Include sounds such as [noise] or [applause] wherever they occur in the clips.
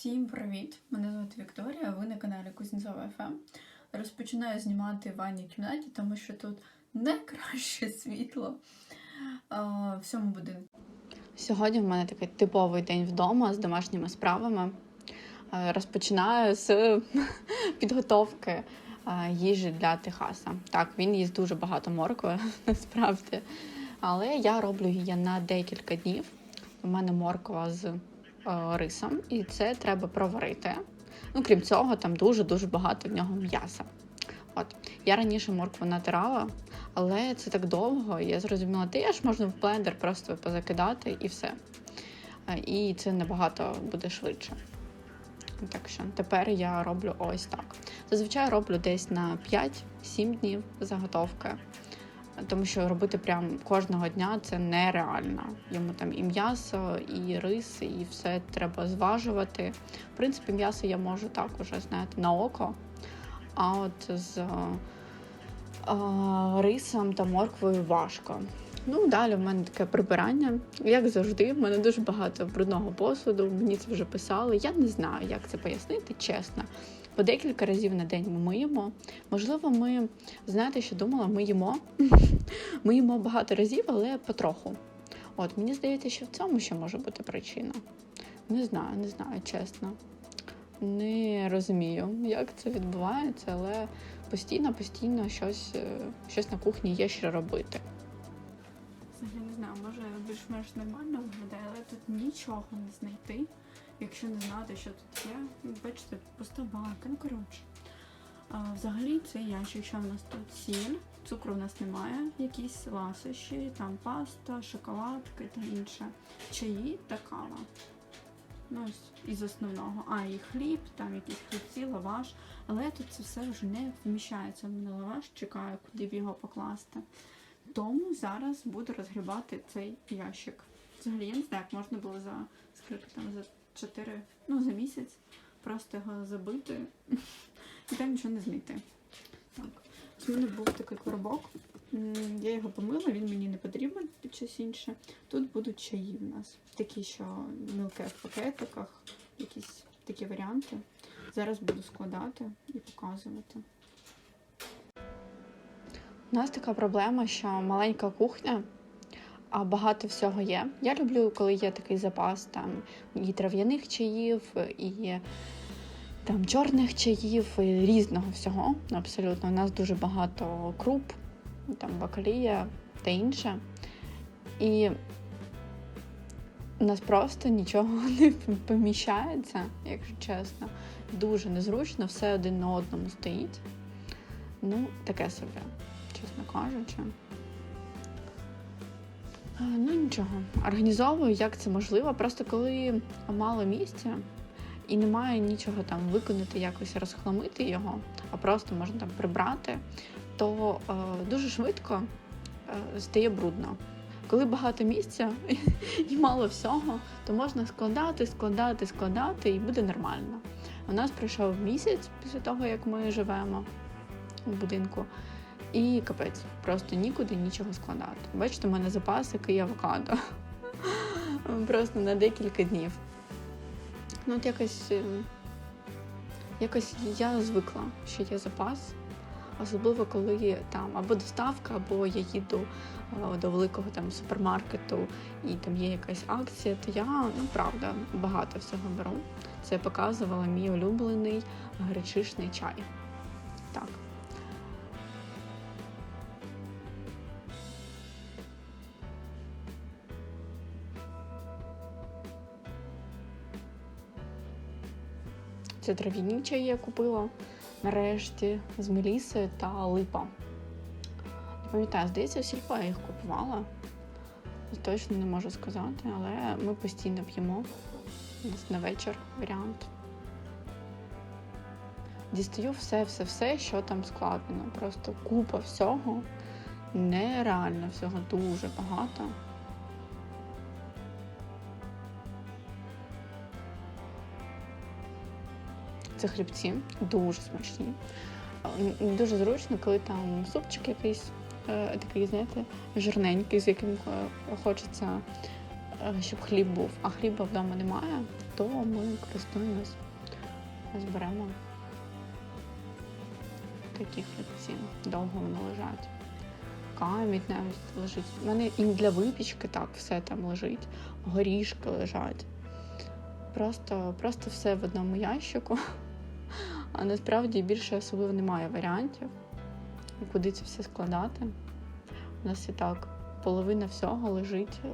Всім привіт! Мене звати Вікторія, ви на каналі Кузнєцова ФМ. Розпочинаю знімати в ванній кімнаті, тому що тут найкраще світло а, в всьому будинку. Сьогодні в мене такий типовий день вдома з домашніми справами. Розпочинаю з [laughs] підготовки їжі для Техаса. Так, він їсть дуже багато моркви, [laughs] насправді. Але я роблю її на декілька днів. У мене морква з рисом, і це треба проварити. Ну, крім цього, там дуже-дуже багато в нього м'яса. От. Я раніше моркву натирала, але це так довго, і я зрозуміла, ти ж можна в блендер просто позакидати і все. Е, І це набагато буде швидше. Так що тепер я роблю ось так. Зазвичай роблю десь на 5-7 днів заготовки, тому що робити прям кожного дня це нереально. Йому там і м'ясо, і рис, і все треба зважувати. В принципі, м'ясо я можу так уже знаєте, на око. А от з е, а, рисом та морквою важко. Ну, далі в мене таке прибирання. Як завжди, в мене дуже багато брудного посуду. Мені це вже писали. Я не знаю, як це пояснити, чесно. По декілька разів на день ми миємо. Можливо, ми знаєте, що думала, ми їмо. [laughs] Ми їмо багато разів, але потроху. От мені здається, що в цьому ще може бути причина. Не знаю, не знаю, чесно. Не розумію, як це відбувається, але постійно, постійно щось, е, щось на кухні є що робити. Я не знаю, може більш-менш нормально виглядає, але тут нічого не знайти, якщо не знати, що тут є. Бачите, тут пуста банка, ну коротше. Взагалі це ящик, що в нас тут сіль, цукру в нас немає, якісь ласощі, там паста, шоколадки та інше. Чаї та кава. Ну, із основного. А, і хліб, там якісь хлібці, лаваш. Але тут це все вже не вміщається. У мене лаваш чекаю, куди б його покласти. Тому зараз буду розгрібати цей ящик. Взагалі, я не знаю, як можна було за скільки там за 4, ну за місяць просто його забити і там нічого не знайти. Так. Ось У мене був такий коробок. Я його помила, він мені не потрібен під щось інше. Тут будуть чаї в нас. Такі, що мілке в пакетиках, якісь такі варіанти. Зараз буду складати і показувати. У нас така проблема, що маленька кухня, а багато всього є. Я люблю, коли є такий запас там і трав'яних чаїв, і там чорних чаїв, і різного всього. Абсолютно. У нас дуже багато круп, там бакалія та інше. І у нас просто нічого [laughs] не поміщається, якщо чесно. Дуже незручно, все один на одному стоїть. Ну, таке собі чесно кажучи. Е, Ну нічого, організовую, як це можливо. Просто коли мало місця і немає нічого там виконати, якось розхламити його, а просто можна там прибрати, то е, дуже швидко е, стає брудно. Коли багато місця [laughs] і мало всього, то можна складати, складати, складати, і буде нормально. У нас пройшов місяць після того, як ми живемо у будинку. І капець, просто нікуди нічого складати. Бачите, у мене запасики і авокадо. [laughs] Просто на декілька днів. Ну, от якось, е, якось я звикла, що є запас. Особливо, коли там або доставка, або я їду е, до великого там супермаркету і там є якась акція, то я ну правда багато всього беру. Це показувала мій улюблений гречишний чай. Це трав'яні чаї я купила нарешті з Мелісою та Липа. Не пам'ятаю, здається, в сільпо я їх купувала. Точно не можу сказати, але ми постійно п'ємо. Нас на вечір варіант. Дістаю все-все-все, що там складено. Просто купа всього. Нереально всього дуже багато. Це хлібці, дуже смачні. Дуже зручно, коли там супчик якийсь е, такий, знаєте, жирненький, з яким е, хочеться, е, щоб хліб був, а хліба вдома немає, то ми користуємось. Зберемо такі хлібці. Довго вони лежать. Камінь навіть лежить. У мене і для випічки так все там лежить. Горішки лежать. Просто, просто все в одному ящику. А насправді більше особливо немає варіантів, куди це все складати. У нас і так половина всього лежить е,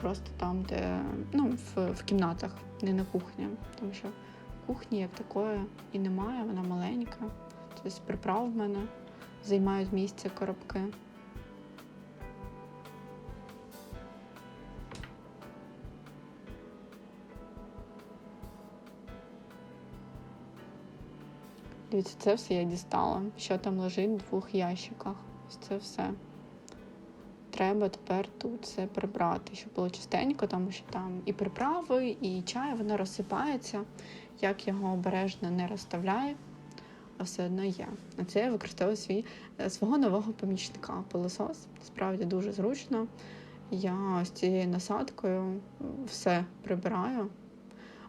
просто там, де ну, в, в кімнатах, не на кухні. Тому що кухні як такої і немає, вона маленька. Тобто приправ в мене займають місце коробки. Дивіться, це все я дістала. Що там лежить в двох ящиках. Ось це все. Треба тепер тут все прибрати, щоб було чистенько, тому що там і приправи, і чай, воно розсипається. Як його обережно не розставляю, а все одно є. А це я використовую свій, е, свого нового помічника пилосос. Справді дуже зручно. Я з цією насадкою все прибираю.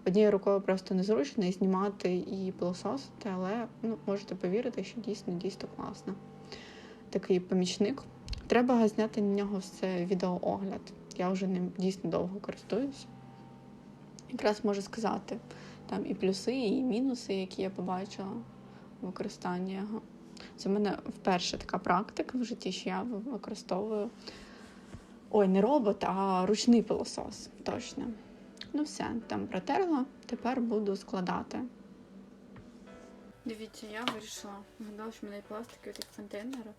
Однією рукою просто незручно і знімати і пилососити, але ну, можете повірити, що дійсно дійсно класно. Такий помічник. Треба зняти на нього все відеоогляд. Я вже ним дійсно довго користуюсь. Якраз можу сказати там і плюси, і мінуси, які я побачила в використанні його. Це в мене вперше така практика в житті, що я використовую. Ой, не робот, а ручний пилосос. Точно. Ну все, там протерла, тепер буду складати. Дивіться, я вирішила. Нагадала, що в мене є пластики, такі контейнери.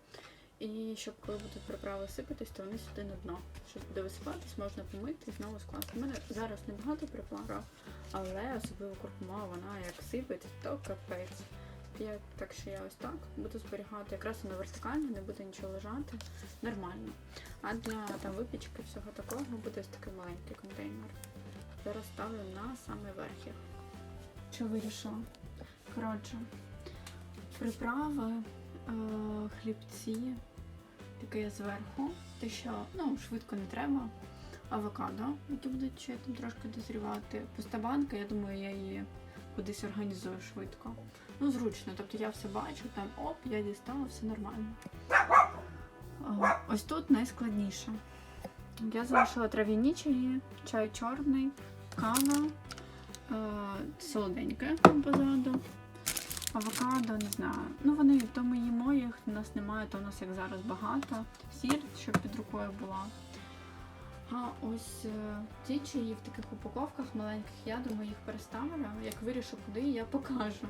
І щоб коли будуть приправи сипатись, то вони сюди на дно. Щось буде висипатись, можна помити і знову скласти. У мене зараз небагато приправ, але особливо куркума, вона як сипить, то капець. Я, так що я ось так буду зберігати. Якраз вона вертикально, не буде нічого лежати. Нормально. А для там випічки всього такого буде ось такий маленький контейнер. Зараз ставлю на самий верх їх. Що вирішила? Коротше, приправи, е, хлібці, таке зверху, те, що ну, швидко не треба. Авокадо, які будуть ще там трошки дозрівати. Пуста банка, я думаю, я її кудись організую швидко. Ну, зручно, тобто я все бачу, там оп, я дістала, все нормально. Е, Ось тут найскладніше. Я залишила трав'яні чаї, чай чорний, кава, е, солоденьке позаду. Авокадо, не знаю. Ну вони то ми їмо їх, у нас немає, то у нас як зараз багато. Сіль, щоб під рукою була. А ось е, ці чаї в таких упаковках маленьких, я думаю, їх переставлю. Як вирішу куди, я покажу.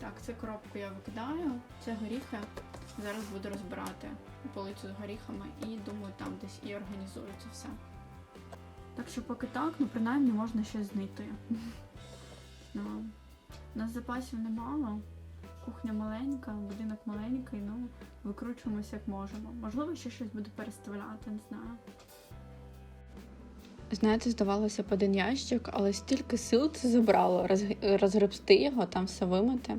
Так, це коробку я викидаю, це горіхи. Зараз буду розбирати полицю з горіхами і думаю, там десь і організую це все. Так що поки так, ну принаймні можна щось знайти. У нас запасів немало. Кухня маленька, будинок маленький, ну викручуємося як можемо. Можливо, ще щось буду переставляти, не знаю. Знаєте, здавалося б один ящик, але стільки сил це забрало роз- розгребсти його, там все вимити.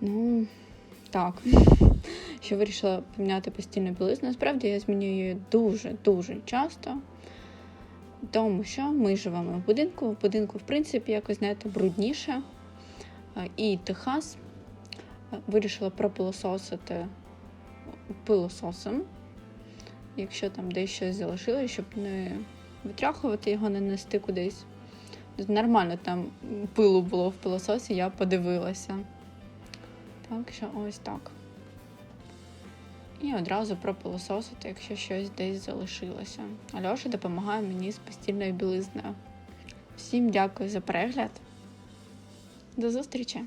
Ну, так. Що вирішила поміняти постільну білизну. Насправді я змінюю її дуже-дуже часто. Тому що ми живемо в будинку. В будинку, в принципі, якось, знаєте, брудніше. І Техас вирішила пропилососити пилососом, якщо там десь щось залишилось, щоб не витряхувати його, не нести кудись. Нормально там пилу було в пилососі, я подивилася. Так що ось так. І одразу пропилососити, якщо щось десь залишилося. Альоша допомагає мені з постільною білизною. Всім дякую за перегляд. До зустрічі!